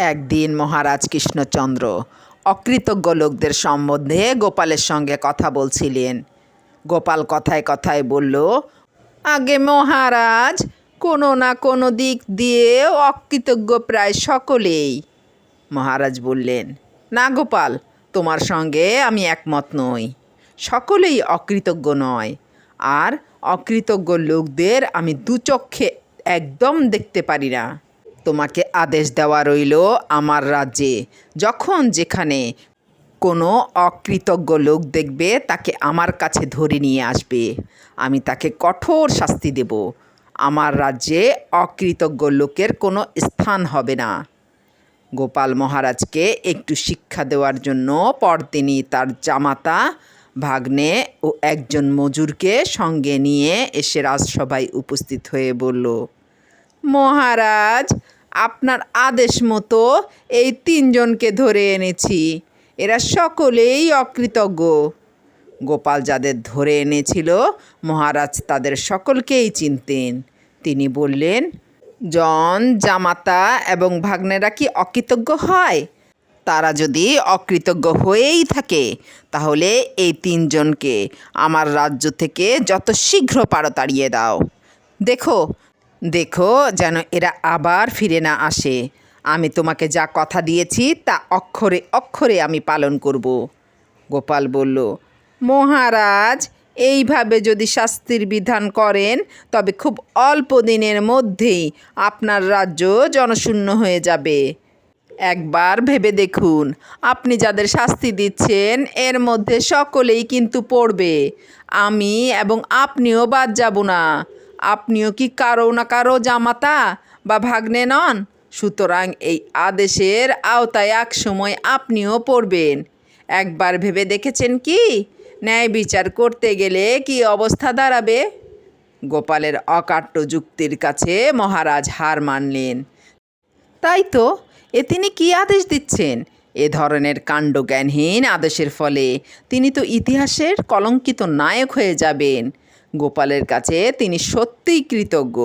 একদিন মহারাজ কৃষ্ণচন্দ্র অকৃতজ্ঞ লোকদের সম্বন্ধে গোপালের সঙ্গে কথা বলছিলেন। গোপাল কথায় কথায় বলল, আগে মহারাজ, কোনো না কোনো দিক দিয়ে অকৃতজ্ঞ প্রায় সকলেই। মহারাজ বললেন, না গোপাল, তোমার সঙ্গে আমি একমত নই। সকলেই অকৃতজ্ঞ নয়। আর অকৃতজ্ঞ লোকদের আমি দুচক্ষে একদম দেখতে পারি না। তোমাকে আদেশ দেওয়া রইল আমার রাজ্যে। যখন যেখানে কোনো অকৃতজ্ঞ লোক দেখবে, তাকে আমার কাছে ধরে নিয়ে আসবে। আমি তাকে কঠোর শাস্তি দেব। আমার রাজ্যে অকৃতজ্ঞ লোকের কোনো স্থান হবে না। গোপাল মহারাজকে একটু শিক্ষা দেওয়ার জন্য পরদিনই তার জামাতা, ভাগ্নে ও একজন মজুরকে সঙ্গে নিয়ে এসে রাজসভায় উপস্থিত হয়ে বলল মহারাজ, আপনার আদেশ মতো এই তিনজনকে ধরে এনেছি। এরা সকলেই অকৃতজ্ঞ। গোপাল যাদের ধরে এনেছিল, মহারাজ তাদের সকলকেই চিনতেন। তিনি বললেন, জন, জামাতা এবং ভাগ্নেরা কি অকৃতজ্ঞ হয়? তারা যদি অকৃতজ্ঞ হয়েই থাকে, তাহলে এই তিনজনকে আমার রাজ্য থেকে যত শীঘ্র পারো তাড়িয়ে দাও। দেখো দেখো যেন এরা আবার ফিরে না আসে। আমি তোমাকে যা কথা দিয়েছি, তা অক্ষরে অক্ষরে আমি পালন করব। গোপাল বলল, মহারাজ, এইভাবে যদি শাস্তির বিধান করেন, তবে খুব অল্প দিনের মধ্যেই আপনার রাজ্য জনশূন্য হয়ে যাবে। একবার ভেবে দেখুন, আপনি যাদের শাস্তি দিচ্ছেন, এর মধ্যে সকলেই কিন্তু পড়বে। আমি এবং আপনিও বাদ যাব না। আপনিও কি কারও না কারও জামাতা বা ভাগ্নে নন? সুতরাং এই আদেশের আওতায় এক সময় আপনিও পড়বেন। একবার ভেবে দেখেছেন কি? ন্যায় বিচার করতে গেলে কি অবস্থা দাঁড়াবে? গোপালের অকাট্য যুক্তির কাছে মহারাজ হার মানলেন। তাই তো, এ তিনি কি আদেশ দিচ্ছেন? এ ধরনের কাণ্ডজ্ঞানহীন আদেশের ফলে তিনি তো ইতিহাসের কলঙ্কিত নায়ক হয়ে যাবেন। গোপালের কাছে তিনি সত্যিই কৃতজ্ঞ।